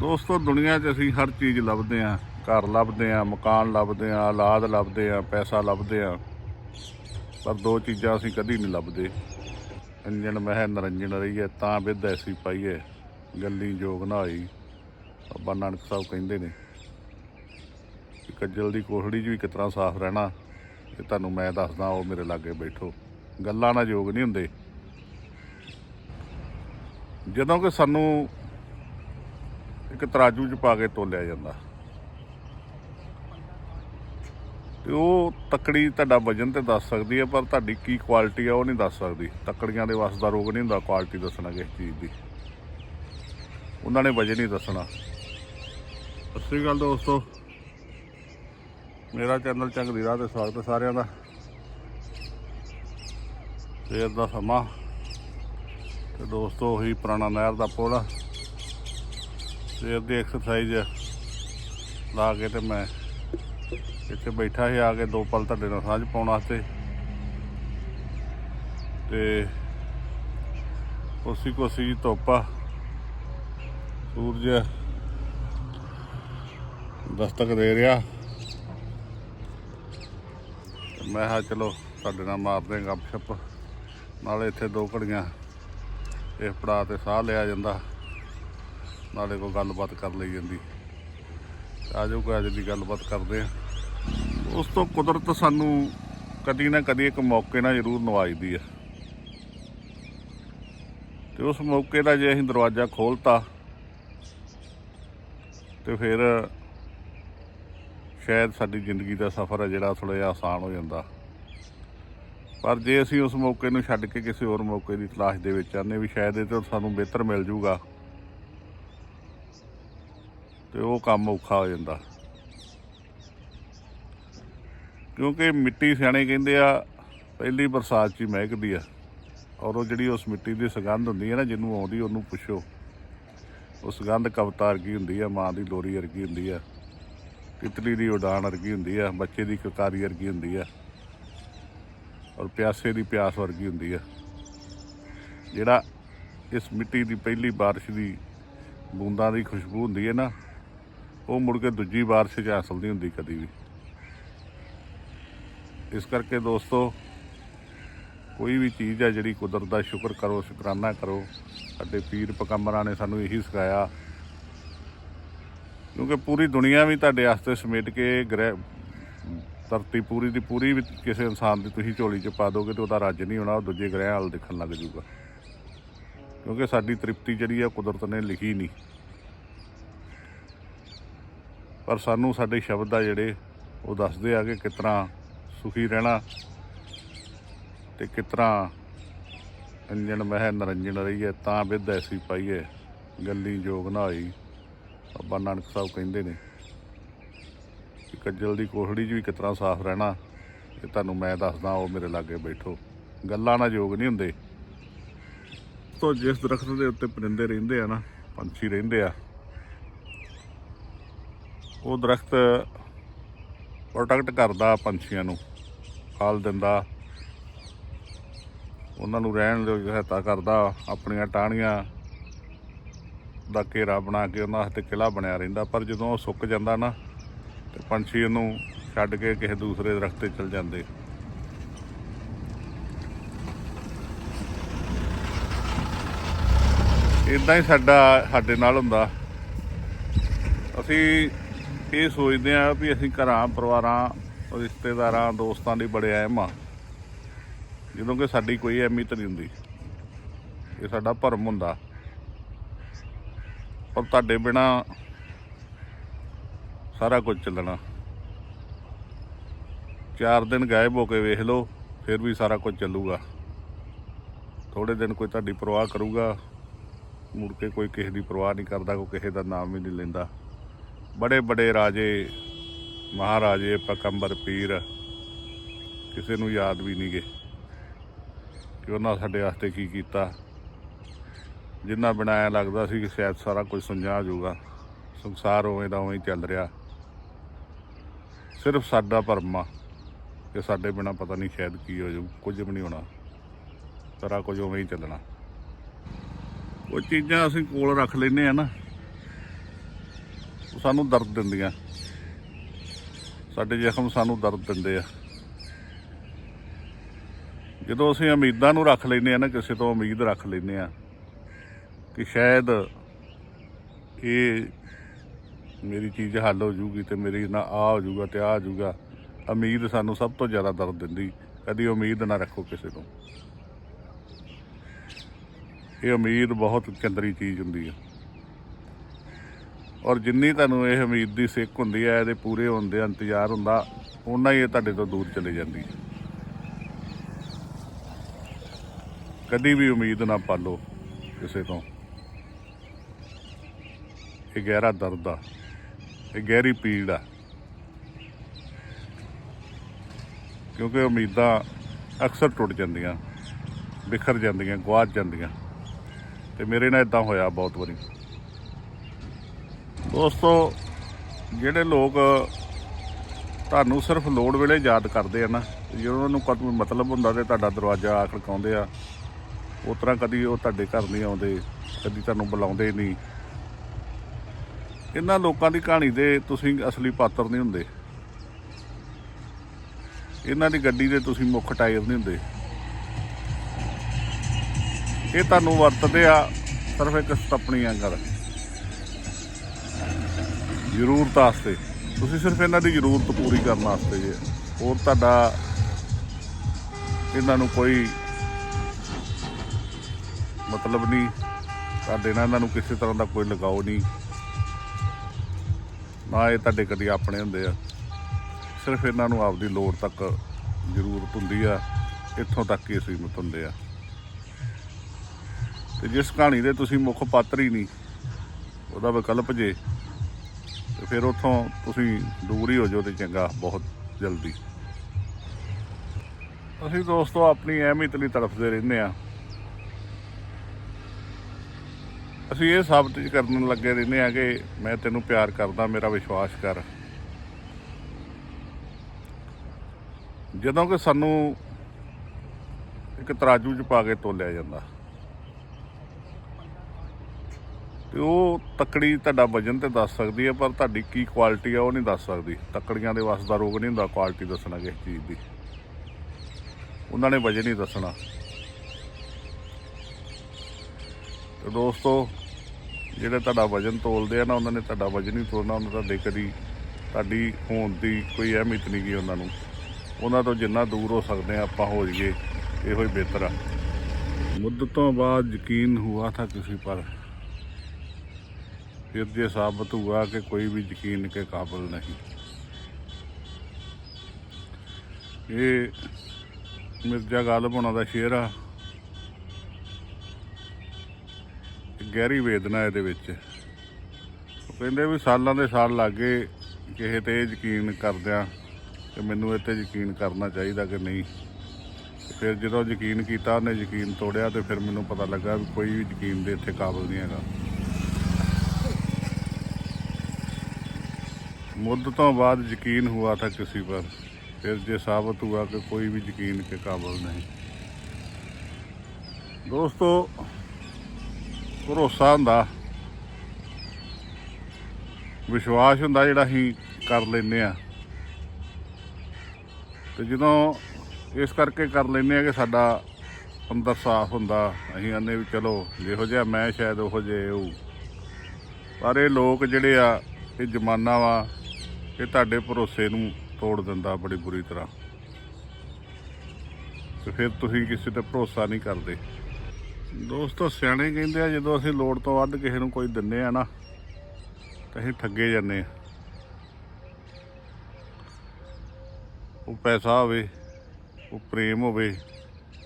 ਦੋਸਤੋ, ਦੁਨੀਆ 'ਚ ਅਸੀਂ ਹਰ ਚੀਜ਼ ਲੱਭਦੇ ਆਂ ਘਰ ਲੱਭਦੇ ਆਂ ਮਕਾਨ ਲੱਭਦੇ ਆਂ ਔਲਾਦ ਲੱਭਦੇ ਆਂ ਪੈਸਾ ਲੱਭਦੇ ਆਂ ਪਰ ਦੋ ਚੀਜ਼ਾਂ ਅਸੀਂ ਕਦੀ ਨਹੀਂ ਲੱਭਦੇ। ਅੰਜਨ ਮਹਿ ਨਰੰਜਨ ਰਹੀਏ, ਤਾਂ ਵਿਦ ਐਸੀ ਪਾਈਏ। ਗੱਲੀ ਜੋਗ ਨਾ ਹੋਈ। ਬਾਬਾ ਨਾਨਕ ਸਾਹਿਬ ਕਹਿੰਦੇ ਨੇ ਕਿ ਕੱਜਲ ਦੀ ਕੋਹੜੀ 'ਚ ਵੀ ਕਿਤਨਾ ਸਾਫ਼ ਰਹਿਣਾ। ਇਹ ਤੁਹਾਨੂੰ ਮੈਂ ਦੱਸਦਾ, ਉਹ ਮੇਰੇ ਲਾਗੇ ਬੈਠੋ। ਗੱਲਾਂ ਨਾਲ ਯੋਗ ਨਹੀਂ ਹੁੰਦੇ। ਜਦੋਂ ਕਿ ਸਾਨੂੰ ਇੱਕ ਤਰਾਜੂ 'ਚ ਪਾ ਕੇ ਤੋਲਿਆ ਜਾਂਦਾ। ਤੇ ਉਹ ਤੱਕੜੀ ਤੁਹਾਡਾ ਵਜਨ ਤੇ ਦੱਸ ਸਕਦੀ ਹੈ, ਪਰ ਤੁਹਾਡੀ ਕੀ ਕੁਆਲਿਟੀ ਆ ਉਹ ਨਹੀਂ ਦੱਸ ਸਕਦੀ। ਤੱਕੜੀਆਂ ਦੇ ਵਾਸਤੇ ਦਾ ਰੋਗ ਨਹੀਂ ਹੁੰਦਾ ਕੁਆਲਿਟੀ ਦੱਸਣਾ ਕਿਸ ਚੀਜ਼ ਦੀ। ਉਹਨਾਂ ਨੇ ਵਜਨ ਹੀ ਦੱਸਣਾ। ਸਤਿ ਸ਼੍ਰੀ ਅਕਾਲ ਦੋਸਤੋ। ਮੇਰਾ ਚੈਨਲ ਚੰਗਦੀ ਰਾਹ ਤੇ ਸਵਾਗਤ ਹੈ ਸਾਰਿਆਂ ਦਾ। ਸਵੇਰ ਦਾ ਸਮਾਂ। ਤੇ ਦੋਸਤੋ, ਉਹੀ ਪੁਰਾਣਾ ਨਹਿਰ ਦਾ ਪੁਲ ਸਵੇਰ ਦੀ ਐਕਸਰਸਾਈਜ਼ ਲਾ ਕੇ ਤੇ ਮੈਂ ਇੱਥੇ ਬੈਠਾ ਸੀ, ਆ ਕੇ ਦੋ ਪਲ ਤੁਹਾਡੇ ਨਾਲ ਸਾਂਝ ਪਾਉਣ ਵਾਸਤੇ। ਤੇ ਕੋਸੀ ਕੋਸੀ ਜਿਹੀ ਧੁੱਪ ਆ, ਸੂਰਜ ਦਸਤਕ ਦੇ ਰਿਹਾ। ਮੈਂ ਹਾਂ ਚਲੋ ਤੁਹਾਡੇ ਨਾਲ ਮਾਰਦੇ ਹਾਂ ਗੱਪਸ਼ਪ, ਨਾਲੇ ਇੱਥੇ ਦੋ ਘੜੀਆਂ ਇਸ ਪੜਾ ਤੇ ਸਾਹ ਲਿਆ ਜਾਂਦਾ। ਨਾਲੇ ਕੋਈ ਗੱਲਬਾਤ ਕਰ ਲਈ ਜਾਂਦੀ। ਆਜੋ ਕੋਈ ਅੱਜ ਦੀ ਗੱਲਬਾਤ ਕਰਦੇ ਆ। ਉਸ ਤੋਂ ਕੁਦਰਤ ਸਾਨੂੰ ਕਦੀ ਨਾ ਕਦੀ ਇੱਕ ਮੌਕੇ ਨਾਲ ਜ਼ਰੂਰ ਨਵਾਜਦੀ ਆ। ਤੇ ਉਸ ਮੌਕੇ ਦਾ ਜੇ ਅਸੀਂ ਦਰਵਾਜ਼ਾ ਖੋਲਤਾ, ਤੇ ਫਿਰ ਸ਼ਾਇਦ ਸਾਡੀ ਜ਼ਿੰਦਗੀ ਦਾ ਸਫ਼ਰ ਹੈ ਜਿਹੜਾ ਥੋੜਾ ਜਿਹਾ ਆਸਾਨ ਹੋ ਜਾਂਦਾ। ਪਰ ਜੇ ਅਸੀਂ ਉਸ ਮੌਕੇ ਨੂੰ ਛੱਡ ਕੇ ਕਿਸੇ ਹੋਰ ਮੌਕੇ ਦੀ ਤਲਾਸ਼ ਦੇ ਵਿੱਚ ਆਨੇ ਵੀ ਸ਼ਾਇਦ ਇਹ ਤੋਂ ਸਾਨੂੰ ਬਿਹਤਰ ਮਿਲ ਜੂਗਾ। ਤੇ ਉਹ ਕੰਮ ਔਖਾ ਹੋ ਜਾਂਦਾ। ਕਿਉਂਕਿ ਮਿੱਟੀ ਸਿਆਣੇ ਕਹਿੰਦੇ ਆ, ਪਹਿਲੀ ਬਰਸਾਤ 'ਚ ਹੀ ਮਹਿਕਦੀ ਆ। ਔਰ ਉਹ ਜਿਹੜੀ ਉਸ ਮਿੱਟੀ ਦੀ ਸੁਗੰਧ ਹੁੰਦੀ ਹੈ ਨਾ, ਜਿਹਨੂੰ ਆਉਂਦੀ ਉਹਨੂੰ ਪੁੱਛੋ। ਉਹ ਸੁਗੰਧ ਕਵਿਤਾ ਵਰਗੀ ਹੁੰਦੀ ਆ, ਮਾਂ ਦੀ ਲੋਰੀ ਵਰਗੀ ਹੁੰਦੀ ਆ, ਤਿਤਲੀ ਦੀ ਉਡਾਨ ਵਰਗੀ ਹੁੰਦੀ ਆ, ਬੱਚੇ ਦੀ ਕਕਾਰੀ ਵਰਗੀ ਹੁੰਦੀ ਆ, ਔਰ ਪਿਆਸੇ ਦੀ ਪਿਆਸ ਵਰਗੀ ਹੁੰਦੀ ਆ। ਜਿਹੜਾ ਇਸ ਮਿੱਟੀ ਦੀ ਪਹਿਲੀ ਬਾਰਿਸ਼ ਦੀ ਬੂੰਦਾਂ ਦੀ ਖੁਸ਼ਬੂ ਹੁੰਦੀ ਹੈ ਨਾ ਉਹ ਮੁੜ ਕੇ ਦੂਜੀ ਬਾਰਿਸ਼ 'ਚ ਹਾਸਲ ਨਹੀਂ ਹੁੰਦੀ ਕਦੀ ਵੀ। ਇਸ ਕਰਕੇ ਦੋਸਤੋ, ਕੋਈ ਵੀ ਚੀਜ਼ ਹੈ ਜਿਹੜੀ ਕੁਦਰਤ ਦਾ ਸ਼ੁਕਰ ਕਰੋ, ਸ਼ੁਕਰਾਨਾ ਕਰੋ, ਸਾਡੇ ਪੀਰ ਪਕੰਬਰਾਂ ਨੇ ਸਾਨੂੰ ਇਹੀ ਸਿਖਾਇਆ। ਕਿਉਂਕਿ ਪੂਰੀ ਦੁਨੀਆ ਵੀ ਤੁਹਾਡੇ ਵਾਸਤੇ ਸਮੇਟ ਕੇ ਗ੍ਰਹਿ, ਧਰਤੀ ਪੂਰੀ ਦੀ ਪੂਰੀ ਵੀ ਕਿਸੇ ਇਨਸਾਨ ਦੀ ਤੁਸੀਂ ਝੋਲੀ 'ਚ ਪਾ ਦੋਗੇ ਤੇ ਉਹਦਾ ਰੱਜ ਨਹੀਂ ਹੋਣਾ, ਉਹ ਦੂਜੇ ਗ੍ਰਹਿ ਵੱਲ ਦੇਖਣ ਲੱਗ ਜਾਊਗਾ ਕਿਉਂਕਿ ਸਾਡੀ ਤ੍ਰਿਪਤੀ ਜਿਹੜੀ ਆ ਕੁਦਰਤ ਨੇ ਲਿਖੀ ਨਹੀਂ। ਪਰ ਸਾਨੂੰ ਸਾਡੇ ਸ਼ਬਦ ਆ ਜਿਹੜੇ, ਉਹ ਦੱਸਦੇ ਆ ਕਿ ਕਿਤਨਾ ਸੁਖੀ ਰਹਿਣਾ ਤੇ ਕਿਤਨਾ ਅੰਜਨ ਮਹਿ ਨਰੰਜਨ ਰਹੀਏ, ਤਾਂ ਵਿਦ ਐਸੀ ਪਾਈਏ, ਗੱਲੀ ਜੋਗ ਨਾ ਹੋਈ ਬਾਬਾ ਨਾਨਕ ਸਾਹਿਬ ਕਹਿੰਦੇ ਨੇ ਕਿ ਕੱਜਲ ਦੀ ਕੋਠੜੀ 'ਚ ਵੀ ਕਿਤਨਾ ਸਾਫ਼ ਰਹਿਣਾ, ਇਹ ਤੁਹਾਨੂੰ ਮੈਂ ਦੱਸਦਾ, ਉਹ ਮੇਰੇ ਲਾਗੇ ਬੈਠੋ। ਗੱਲਾਂ ਨਾਲ ਯੋਗ ਨਹੀਂ ਹੁੰਦੇ। ਤੋਂ ਜਿਸ ਦਰਖਤ ਦੇ ਉੱਤੇ ਪਰਿੰਦੇ ਰਹਿੰਦੇ ਆ ਨਾ, ਪੰਛੀ ਰਹਿੰਦੇ ਆ। ਉਹ ਦਰਖਤ ਪ੍ਰੋਟੈਕਟ ਕਰਦਾ ਪੰਛੀਆਂ ਨੂੰ ਫਲ ਦਿੰਦਾ। ਉਹਨਾਂ ਨੂੰ ਰਹਿਣ ਦੀ ਸਹਾਇਤਾ ਕਰਦਾ, ਆਪਣੀਆਂ ਟਾਹਣੀਆਂ ਦਾ ਘੇਰਾ ਬਣਾ ਕੇ ਉਹਨਾਂ ਵਾਸਤੇ ਕਿਲਾ ਬਣਿਆ ਰਹਿੰਦਾ। ਪਰ ਜਦੋਂ ਉਹ ਸੁੱਕ ਜਾਂਦਾ ਨਾ, ਤੇ ਪੰਛੀ ਉਹਨੂੰ ਛੱਡ ਕੇ ਕਿਸੇ ਦੂਸਰੇ ਦਰਖਤ ਤੇ ਚਲ ਜਾਂਦੇ। ਇਦਾਂ ਹੀ ਸਾਡਾ, ਸਾਡੇ ਨਾਲ ਹੁੰਦਾ। ਅਸੀਂ ਇਹ ਸੋਚਦੇ ਆ ਵੀ ਅਸੀਂ ਘਰਾਂ, ਪਰਿਵਾਰਾਂ, ਰਿਸ਼ਤੇਦਾਰਾਂ, ਦੋਸਤਾਂ ਲਈ ਬੜੇ ਅਹਿਮ ਆ। ਜਦੋਂ ਕਿ ਸਾਡੀ ਕੋਈ ਅਹਿਮੀਅਤ ਨਹੀਂ ਹੁੰਦੀ। ਇਹ ਸਾਡਾ ਭਰਮ ਹੁੰਦਾ। ਪਰ ਤੁਹਾਡੇ ਬਿਨਾ ਸਾਰਾ ਕੁਝ ਚੱਲਣਾ। ਚਾਰ ਦਿਨ ਗਾਇਬ ਹੋ ਕੇ ਵੇਖ ਲਓ, ਫਿਰ ਵੀ ਸਾਰਾ ਕੁਝ ਚੱਲੂਗਾ। ਥੋੜੇ ਦਿਨ ਕੋਈ ਤੁਹਾਡੀ ਪਰਵਾਹ ਕਰੂਗਾ। ਮੁੜ ਕੇ ਕੋਈ ਕਿਸੇ ਦੀ ਪਰਵਾਹ ਨਹੀਂ ਕਰਦਾ, ਕੋਈ ਕਿਸੇ ਦਾ ਨਾਮ ਵੀ ਨਹੀਂ ਲੈਂਦਾ। ਬੜੇ ਬੜੇ ਰਾਜੇ, ਮਹਾਰਾਜੇ ਪਕੰਬਰ ਪੀਰ ਕਿਸੇ ਨੂੰ ਯਾਦ ਵੀ ਨਹੀਂ ਗਏ ਕਿ ਉਹਨਾਂ ਸਾਡੇ ਵਾਸਤੇ ਕੀ ਕੀਤਾ। ਜਿੰਨਾ ਬਣਾਇਆ ਲੱਗਦਾ ਸੀ ਕਿ ਸ਼ਾਇਦ ਸਾਰਾ ਕੁਝ ਸੁੰਝਾ ਜਾਊਗਾ। ਸੰਸਾਰ ਉਵੇਂ ਦਾ ਉਵੇਂ ਹੀ ਚੱਲ ਰਿਹਾ। ਸਿਰਫ ਸਾਡਾ ਭਰਮ ਆ ਕਿ ਸਾਡੇ ਬਿਨਾ ਪਤਾ ਨਹੀਂ ਸ਼ਾਇਦ ਕੀ ਹੋ ਜਾਊ, ਕੁਝ ਵੀ ਨਹੀਂ ਹੋਣਾ। ਸਾਰਾ ਕੁਝ ਉਵੇਂ ਹੀ ਚੱਲਣਾ। ਉਹ ਚੀਜ਼ਾਂ ਅਸੀਂ ਕੋਲ ਰੱਖ ਲੈਨੇ ਆ ਨਾ। ਸਾਨੂੰ ਦਰਦ ਦਿੰਦੀਆਂ। ਸਾਡੇ ਜ਼ਖਮ ਸਾਨੂੰ ਦਰਦ ਦਿੰਦੇ ਆ। ਜਦੋਂ ਅਸੀਂ ਉਮੀਦਾਂ ਨੂੰ ਰੱਖ ਲੈਨੇ ਆ ਨਾ, ਕਿਸੇ ਤੋਂ ਉਮੀਦ ਰੱਖ ਲੈਨੇ ਆ ਕਿ ਸ਼ਾਇਦ ਇਹ ਮੇਰੀ ਚੀਜ਼ ਹੱਲ ਹੋ ਜੂਗੀ ਤੇ ਮੇਰੀ ਨਾ ਆ ਹੋ ਜੂਗਾ ਤੇ ਆ ਹੋ ਜੂਗਾ, ਉਮੀਦ ਸਾਨੂੰ ਸਭ ਤੋਂ ਜ਼ਿਆਦਾ ਦਰਦ ਦਿੰਦੀ। ਕਦੀ ਉਮੀਦ ਨਾ ਰੱਖੋ ਕਿਸੇ ਤੋਂ। ਇਹ ਉਮੀਦ ਬਹੁਤ ਚੰਦਰੀ ਚੀਜ਼ ਹੁੰਦੀ ਹੈ ਔਰ ਜਿੰਨੀ ਤੁਹਾਨੂੰ ਇਹ ਉਮੀਦ ਦੀ ਸਿੱਕ ਹੁੰਦੀ ਹੈ, ਇਹਦੇ ਪੂਰੇ ਹੋਣ ਦਾ ਇੰਤਜ਼ਾਰ ਹੁੰਦਾ, ਓਨਾ ਹੀ ਇਹ ਤੁਹਾਡੇ ਤੋਂ ਦੂਰ ਚਲੇ ਜਾਂਦੀ ਹੈ। ਕਦੀ ਵੀ ਉਮੀਦ ਨਾ ਪਾਲੋ ਕਿਸੇ ਤੋਂ। ਇਹ ਗਹਿਰਾ ਦਰਦ ਆ। ਇਹ ਗਹਿਰੀ ਪੀੜ ਆ। ਕਿਉਂਕਿ ਉਮੀਦਾਂ ਅਕਸਰ ਟੁੱਟ ਜਾਂਦੀਆਂ, ਬਿਖਰ ਜਾਂਦੀਆਂ ਗਵਾਚ ਜਾਂਦੀਆਂ। ਤੇ ਮੇਰੇ ਨਾਲ ਇਦਾਂ ਹੋਇਆ ਬਹੁਤ ਵਾਰੀ। ਦੋਸਤੋ, ਜਿਹੜੇ ਲੋਕ ਤੁਹਾਨੂੰ ਸਿਰਫ ਲੋੜ ਵੇਲੇ ਯਾਦ ਕਰਦੇ ਆ ਨਾ ਜਦੋਂ ਉਹਨਾਂ ਨੂੰ ਕਦ ਮਤਲਬ ਹੁੰਦਾ ਤੇ ਤੁਹਾਡਾ ਦਰਵਾਜ਼ਾ ਆ ਖੜਕਾਉਂਦੇ ਆ, ਉਸ ਤਰ੍ਹਾਂ ਕਦੀ ਉਹ ਤੁਹਾਡੇ ਘਰ ਨਹੀਂ ਆਉਂਦੇ, ਕਦੀ ਤੁਹਾਨੂੰ ਬੁਲਾਉਂਦੇ ਨਹੀਂ। ਇਹਨਾਂ ਲੋਕਾਂ ਦੀ ਕਹਾਣੀ ਦੇ ਤੁਸੀਂ ਅਸਲੀ ਪਾਤਰ ਨਹੀਂ ਹੁੰਦੇ। ਇਹਨਾਂ ਦੀ ਗੱਡੀ ਦੇ ਤੁਸੀਂ ਮੁੱਖ ਟਾਇਰ ਨਹੀਂ ਹੁੰਦੇ। ਇਹ ਤੁਹਾਨੂੰ ਵਰਤਦੇ ਆ ਸਿਰਫ ਇੱਕ ਸਟੱਪਣੀ ਅੰਗਰ ਜ਼ਰੂਰਤ ਵਾਸਤੇ। ਤੁਸੀਂ ਸਿਰਫ ਇਹਨਾਂ ਦੀ ਜ਼ਰੂਰਤ ਪੂਰੀ ਕਰਨ ਵਾਸਤੇ ਜੇ। ਹੋਰ ਤੁਹਾਡਾ ਇਹਨਾਂ ਨੂੰ ਕੋਈ ਮਤਲਬ ਨਹੀਂ। ਤੁਹਾਡੇ ਨਾਲ ਇਹਨਾਂ ਨੂੰ ਕਿਸੇ ਤਰ੍ਹਾਂ ਦਾ ਕੋਈ ਲਗਾਓ ਨਹੀਂ। ਨਾ ਇਹ ਤੁਹਾਡੇ ਕਦੀ ਆਪਣੇ ਹੁੰਦੇ ਆ। ਸਿਰਫ ਇਹਨਾਂ ਨੂੰ ਆਪਦੀ ਲੋੜ ਤੱਕ ਜ਼ਰੂਰਤ ਹੁੰਦੀ ਆ। ਇੱਥੋਂ ਤੱਕ ਹੀ ਸੀਮਤ ਹੁੰਦੇ ਆ। ਤੇ ਜਿਸ ਕਹਾਣੀ ਦੇ ਤੁਸੀਂ ਮੁੱਖ ਪਾਤਰ ਹੀ ਨਹੀਂ, ਉਹਦਾ ਵਿਕਲਪ ਜੇ ਤੇ ਫਿਰ ਉੱਥੋਂ ਤੁਸੀਂ ਦੂਰ ਹੀ ਹੋ ਜਾਓ ਤੇ ਚੰਗਾ, ਬਹੁਤ ਜਲਦੀ। ਅਸੀਂ ਦੋਸਤੋ ਆਪਣੀ ਅਹਿਮੀਅਤ ਲਈ ਤੜਫਦੇ ਰਹਿੰਦੇ ਆ ਅਸੀਂ ਇਹ ਸਾਬਤ ਕਰਨ ਲੱਗੇ ਰਹਿੰਦੇ ਆ ਕਿ ਮੈਂ ਤੈਨੂੰ ਪਿਆਰ ਕਰਦਾ, ਮੇਰਾ ਵਿਸ਼ਵਾਸ ਕਰ। ਜਦੋਂ ਕਿ ਸਾਨੂੰ ਇੱਕ ਤਰਾਜੂ 'ਚ ਪਾ ਕੇ ਤੋਲਿਆ ਜਾਂਦਾ। ਤੇ ਉਹ ਤੱਕੜੀ ਤੁਹਾਡਾ ਵਜਨ ਤੇ ਦੱਸ ਸਕਦੀ ਹੈ, ਪਰ ਤੁਹਾਡੀ ਕੀ ਕੁਆਲਿਟੀ ਆ ਉਹ ਨਹੀਂ ਦੱਸ ਸਕਦੀ। ਤਕੜੀਆਂ ਦੇ ਵੱਸ ਦਾ ਰੋਗ ਨਹੀਂ ਹੁੰਦਾ ਕੁਆਲਿਟੀ ਦੱਸਣਾ ਕਿਸ ਚੀਜ਼ ਦੀ। ਉਹਨਾਂ ਨੇ ਵਜਨ ਹੀ ਦੱਸਣਾ। ਤੇ ਦੋਸਤੋ, ਜਿਹੜੇ ਤੁਹਾਡਾ ਵਜਨ ਤੋਲਦੇ ਆ ਨਾ, ਉਹਨਾਂ ਨੇ ਤੁਹਾਡਾ ਵਜਨ ਹੀ ਤੋਲਣਾ, ਉਹਨਾਂ ਤੁਹਾਡੇ ਕਦੀ ਤੁਹਾਡੀ ਹੋਣ ਦੀ ਕੋਈ ਅਹਿਮੀਅਤ ਨਹੀਂ ਗਈ ਉਹਨਾਂ ਨੂੰ। ਉਹਨਾਂ ਤੋਂ ਜਿੰਨਾ ਦੂਰ ਹੋ ਸਕਦੇ ਆ ਆਪਾਂ ਹੋ ਜਾਈਏ, ਇਹੋ ਹੀ ਬਿਹਤਰ ਆ। ਮੁੱਦਤੋਂ ਬਾਅਦ ਯਕੀਨ ਹੁਆ ਥਾ ਕਿਸੇ ਪਰ। फिर ये साबित हुआ कि कोई भी यकीन के काबिल नहीं ਇਹ ਮਿਰਜ਼ਾ ਗਾਲਬ ਹੋਣਾ ਦਾ ਸ਼ੇਰ ਆ ਇੱਕ ਗਹਿਰੀ ਵੇਦਨਾ ਇਹਦੇ ਵਿੱਚ ਉਹ ਕਹਿੰਦੇ ਵੀ ਸਾਲਾਂ ਦੇ ਸਾਲ ਲੱਗੇ ਕਿਸੇ ਤੇ ਇਹ ਯਕੀਨ ਕਰਦਿਆਂ ਕਿ ਮੈਨੂੰ ਇਹ ਤੇ ਯਕੀਨ ਕਰਨਾ ਚਾਹੀਦਾ ਕਿ ਨਹੀਂ ਤੇ ਫਿਰ ਜਦੋਂ ਯਕੀਨ ਕੀਤਾ ਉਹਨੇ ਯਕੀਨ ਤੋੜਿਆ ਤੇ ਫਿਰ ਮੈਨੂੰ ਪਤਾ ਲੱਗਾ ਵੀ ਕੋਈ ਵੀ ਯਕੀਨ ਦੇ ਇੱਥੇ ਕਾਬਿਲ ਨਹੀਂ ਹੈਗਾ मुद्दतों बाद यकीन हुआ था किसी पर फिर ये साबित हुआ कि कोई भी यकीन के काबिल नहीं ਦੋਸਤੋ ਭਰੋਸਾ ਹੁੰਦਾ ਵਿਸ਼ਵਾਸ ਹੁੰਦਾ ਜਿਹੜਾ ਅਸੀਂ ਕਰ ਲੈਨੇ ਆ ਤੇ ਜਦੋਂ ਇਸ ਕਰਕੇ ਕਰ ਲੈਨੇ ਆ ਕਿ ਸਾਡਾ ਅੰਦਰ ਸਾਫ਼ ਹੁੰਦਾ ਅਸੀਂ ਆਨੇ ਵੀ ਚਲੋ ਜਿਹੋ ਜਿਹਾ ਮੈਂ ਸ਼ਾਇਦ ਉਹੋ ਜਿਹੇ ਉਹ ਪਰ ਇਹ ਲੋਕ ਜਿਹੜੇ ਆ ਇਹ ਜ਼ਮਾਨਾ ਵਾ ਇਹ ਤੁਹਾਡੇ ਭਰੋਸੇ ਨੂੰ ਤੋੜ ਦਿੰਦਾ ਬੜੀ ਬੁਰੀ ਤਰ੍ਹਾਂ। ਤੇ ਫਿਰ ਤੁਸੀਂ ਕਿਸੇ ਤੇ ਭਰੋਸਾ ਨਹੀਂ ਕਰਦੇ। ਦੋਸਤੋ, ਸਿਆਣੇ ਕਹਿੰਦੇ ਆ, ਜਦੋਂ ਅਸੀਂ ਲੋੜ ਤੋਂ ਵੱਧ ਕਿਸੇ ਨੂੰ ਕੋਈ ਦਿੰਨੇ ਆ ਨਾ, ਤਾਂ ਅਸੀਂ ਠੱਗੇ ਜਾਂਦੇ ਆ। ਉਹ ਪੈਸਾ ਹੋਵੇ, ਉਹ ਪ੍ਰੇਮ ਹੋਵੇ,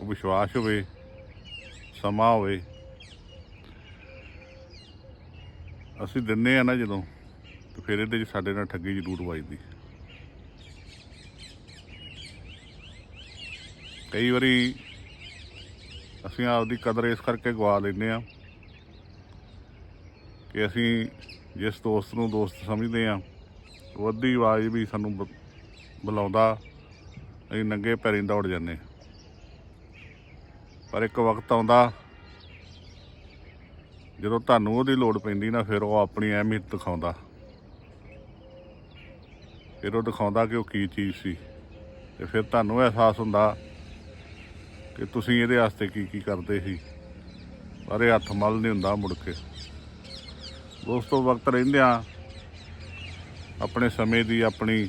ਉਹ ਵਿਸ਼ਵਾਸ ਹੋਵੇ, ਸਮਾਂ ਹੋਵੇ। ਅਸੀਂ ਦਿੰਨੇ ਆ ਨਾ ਜਦੋਂ। ਫਿਰ ਇਹਦੇ 'ਚ ਸਾਡੇ ਨਾਲ ਠੱਗੀ ਜ਼ਰੂਰ ਵੱਜਦੀ। ਕਈ ਵਾਰੀ ਅਸੀਂ ਆਪਦੀ ਕਦਰ ਇਸ ਕਰਕੇ ਗਵਾ ਲੈਂਦੇ ਆ ਕਿ ਅਸੀਂ ਜਿਸ ਦੋਸਤ ਨੂੰ ਦੋਸਤ ਸਮਝਦੇ ਆ ਉਹ ਅੱਧੀ ਆਵਾਜ਼ ਵੀ ਸਾਨੂੰ ਬ- ਬੁਲਾਉਂਦਾ, ਅਸੀਂ ਨੰਗੇ ਪੈਰੀਂ ਦੌੜ ਜਾਂਦੇ ਪਰ ਇੱਕ ਵਕਤ ਆਉਂਦਾ, ਜਦੋਂ ਤੁਹਾਨੂੰ ਉਹਦੀ ਲੋੜ ਪੈਂਦੀ ਨਾ, ਫਿਰ ਉਹ ਆਪਣੀ ਅਹਿਮੀਅਤ ਦਿਖਾਉਂਦਾ। ਫਿਰ ਉਹ ਦਿਖਾਉਂਦਾ ਕਿ ਉਹ ਕੀ ਚੀਜ਼ ਸੀ। ਤੇ ਫਿਰ ਤੁਹਾਨੂੰ ਅਹਿਸਾਸ ਹੁੰਦਾ ਕਿ ਤੁਸੀਂ ਇਹਦੇ ਵਾਸਤੇ ਕੀ ਕੀ ਕਰਦੇ ਸੀ। ਪਰ ਇਹ ਹੱਥ ਮਲ ਨਹੀਂ ਹੁੰਦਾ ਮੁੜ ਕੇ। ਦੋਸਤੋ, ਵਕਤ ਰਹਿੰਦਿਆਂ ਆਪਣੇ ਸਮੇਂ ਦੀ ਆਪਣੀ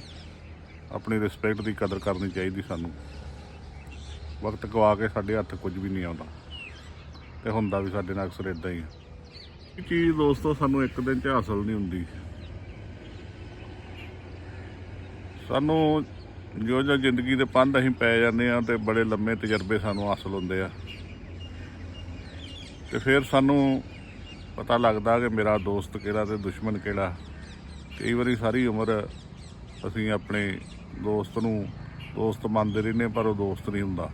ਆਪਣੀ ਰਿਸਪੈਕਟ ਦੀ ਕਦਰ ਕਰਨੀ ਚਾਹੀਦੀ ਸਾਨੂੰ। ਵਕਤ ਗਵਾ ਕੇ ਸਾਡੇ ਹੱਥ ਕੁਝ ਵੀ ਨਹੀਂ ਆਉਂਦਾ। ਤੇ ਹੁੰਦਾ ਵੀ ਸਾਡੇ ਨਾਲ ਅਕਸਰ ਇਦਾਂ ਹੀ ਹੈ ਇਹ ਚੀਜ਼ ਦੋਸਤੋ, ਸਾਨੂੰ ਇੱਕ ਦਿਨ 'ਚ ਹਾਸਲ ਨਹੀਂ ਹੁੰਦੀ। ਸਾਨੂੰ ਜੋ ਜੋ ਜ਼ਿੰਦਗੀ ਦੇ ਪੰਧ ਅਸੀਂ ਪੈ ਜਾਂਦੇ ਆ ਤੇ ਬੜੇ ਲੰਮੇ ਤਜਰਬੇ ਸਾਨੂੰ ਹਾਸਲ ਹੁੰਦੇ ਆ। ਤੇ ਫਿਰ ਸਾਨੂੰ ਪਤਾ ਲੱਗਦਾ ਕਿ ਮੇਰਾ ਦੋਸਤ ਕਿਹੜਾ ਤੇ ਦੁਸ਼ਮਣ ਕਿਹੜਾ। ਕਈ ਵਾਰੀ ਸਾਰੀ ਉਮਰ ਅਸੀਂ ਆਪਣੇ ਦੋਸਤ ਨੂੰ ਦੋਸਤ ਮੰਨਦੇ ਰਹਿੰਦੇ ਪਰ ਉਹ ਦੋਸਤ ਨਹੀਂ ਹੁੰਦਾ।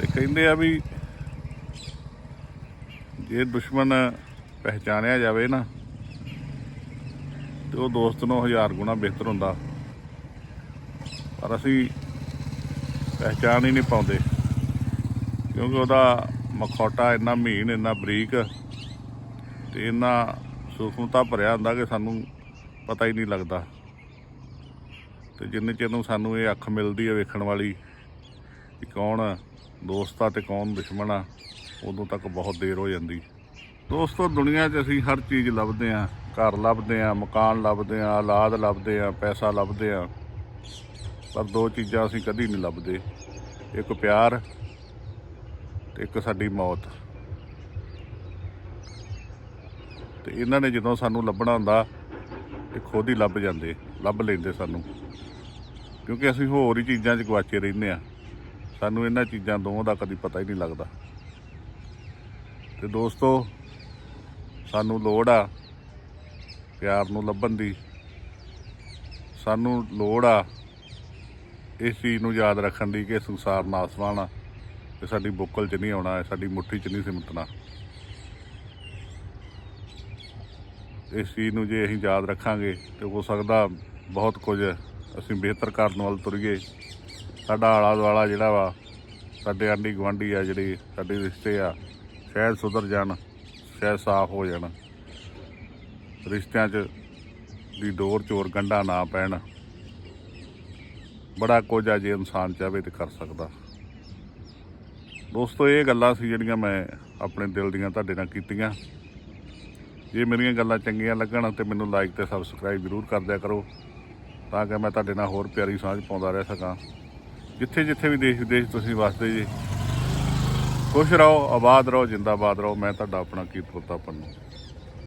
ਤੇ ਕਹਿੰਦੇ ਆ ਵੀ ਜੇ ਦੁਸ਼ਮਣ ਪਹਿਚਾਣਿਆ ਜਾਵੇ ਨਾ ਤੇ ਉਹ ਦੋਸਤ ਨੂੰ ਹਜ਼ਾਰ ਗੁਣਾ ਬਿਹਤਰ ਹੁੰਦਾ। ਪਰ ਅਸੀਂ ਪਹਿਚਾਣ ਹੀ ਨਹੀਂ ਪਾਉਂਦੇ। ਕਿਉਂਕਿ ਉਹਦਾ ਮਖੌਟਾ, ਇੰਨਾ ਮਹੀਨ, ਇੰਨਾ ਬਰੀਕ ਤੇ ਇੰਨਾ ਸੂਖਮਤਾ ਭਰਿਆ ਹੁੰਦਾ ਕਿ ਸਾਨੂੰ ਪਤਾ ਹੀ ਨਹੀਂ ਲੱਗਦਾ। ਤੇ ਜਿੰਨੇ ਚਿਰ ਨੂੰ ਸਾਨੂੰ ਇਹ ਅੱਖ ਮਿਲਦੀ ਹੈ ਵੇਖਣ ਵਾਲੀ ਕਿ ਕੌਣ ਦੋਸਤ ਆ ਤੇ ਕੌਣ ਦੁਸ਼ਮਣ ਆ, ਉਦੋਂ ਤੱਕ ਬਹੁਤ ਦੇਰ ਹੋ ਜਾਂਦੀ। ਦੋਸਤੋ, ਦੁਨੀਆ 'ਚ ਅਸੀਂ ਹਰ ਚੀਜ਼ ਲੱਭਦੇ ਆਂ ਘਰ ਲੱਭਦੇ ਆਂ ਮਕਾਨ ਲੱਭਦੇ ਆਂ ਔਲਾਦ ਲੱਭਦੇ ਆਂ ਪੈਸਾ ਲੱਭਦੇ ਆਂ ਪਰ ਦੋ ਚੀਜ਼ਾਂ ਅਸੀਂ ਕਦੀ ਨਹੀਂ ਲੱਭਦੇ। ਇੱਕ ਪਿਆਰ ਤੇ ਇੱਕ ਸਾਡੀ ਮੌਤ। ਤੇ ਇਹਨਾਂ ਨੇ ਜਦੋਂ ਸਾਨੂੰ ਲੱਭਣਾ ਹੁੰਦਾ, ਇਹ ਖੁਦ ਹੀ ਲੱਭ ਜਾਂਦੇ, ਲੱਭ ਲੈਂਦੇ ਸਾਨੂੰ। ਕਿਉਂਕਿ ਅਸੀਂ ਹੋਰ ਹੀ ਚੀਜ਼ਾਂ 'ਚ ਗਵਾਚੇ ਰਹਿੰਦੇ ਆ ਸਾਨੂੰ ਇਹਨਾਂ ਚੀਜ਼ਾਂ ਦੋਵਾਂ ਦਾ ਕਦੀ ਪਤਾ ਹੀ ਨਹੀਂ ਲੱਗਦਾ। ਤੇ ਦੋਸਤੋ, ਸਾਨੂੰ ਲੋੜ ਆ ਪਿਆਰ ਨੂੰ ਲੱਭਣ ਦੀ ਸਾਨੂੰ ਲੋੜ ਆ ਇਸ ਚੀਜ਼ ਨੂੰ ਯਾਦ ਰੱਖਣ ਦੀ ਕਿ ਸੰਸਾਰ ਨਾਸਵਾਨ ਆ ਤੇ ਸਾਡੀ ਬੁੱਕਲ 'ਚ ਨਹੀਂ ਆਉਣਾ, ਸਾਡੀ ਮੁੱਠੀ 'ਚ ਨਹੀਂ ਸਿਮਟਣਾ। ਇਸ ਚੀਜ਼ ਨੂੰ ਜੇ ਅਸੀਂ ਯਾਦ ਰੱਖਾਂਗੇ ਤੇ ਹੋ ਸਕਦਾ ਬਹੁਤ ਕੁਝ ਅਸੀਂ ਬਿਹਤਰ ਕਰਨ ਵੱਲ ਤੁਰੀਏ। ਸਾਡਾ ਆਲਾ ਦੁਆਲਾ ਜਿਹੜਾ ਵਾ, ਸਾਡੇ ਆਂਢੀ ਗੁਆਂਢੀ ਆ ਜਿਹੜੇ ਸਾਡੇ ਰਿਸ਼ਤੇ ਆ, ਸ਼ਾਇਦ ਸੁਧਰ ਜਾਣ, ਸ਼ਾਇਦ ਸਾਫ਼ ਹੋ ਜਾਣ। ਰਿਸ਼ਤਿਆਂ 'ਚ ਦੀ ਡੋਰ ਚੋਰ ਗੰਢਾ ਨਾ ਪੈਣ। ਬੜਾ ਕੁਝ ਆ ਜੇ ਇਨਸਾਨ ਚਾਹਵੇ ਤੇ ਕਰ ਸਕਦਾ। ਦੋਸਤੋ, ਇਹ ਗੱਲਾਂ ਸੀ ਜਿਹੜੀਆਂ ਮੈਂ ਆਪਣੇ ਦਿਲ ਦੀਆਂ ਤੁਹਾਡੇ ਨਾਲ ਕੀਤੀਆਂ। ਜੇ ਮੇਰੀਆਂ ਗੱਲਾਂ ਚੰਗੀਆਂ ਲੱਗਣ ਤੇ ਮੈਨੂੰ ਲਾਈਕ ਤੇ ਸਬਸਕ੍ਰਾਈਬ ਜ਼ਰੂਰ ਕਰ ਦਿਆ ਕਰੋ, ਤਾਂ ਕਿ ਮੈਂ ਤੁਹਾਡੇ ਨਾਲ ਹੋਰ ਪਿਆਰੀ ਸਾਂਝ ਪਾਉਂਦਾ ਰਹਿ ਸਕਾਂ। ਜਿੱਥੇ ਜਿੱਥੇ ਵੀ ਦੇਸ਼ ਵਿਦੇਸ਼ ਤੁਸੀਂ ਵਸਦੇ ਜੀ, ਖੁਸ਼ ਰਹੋ, ਆਬਾਦ ਰਹੋ, ਜਿੰਦਾਬਾਦ ਰਹੋ। ਮੈਂ ਤੁਹਾਡਾ ਆਪਣਾ ਕੀਰਤਪੁਰਤਾ ਪੰਨੂ।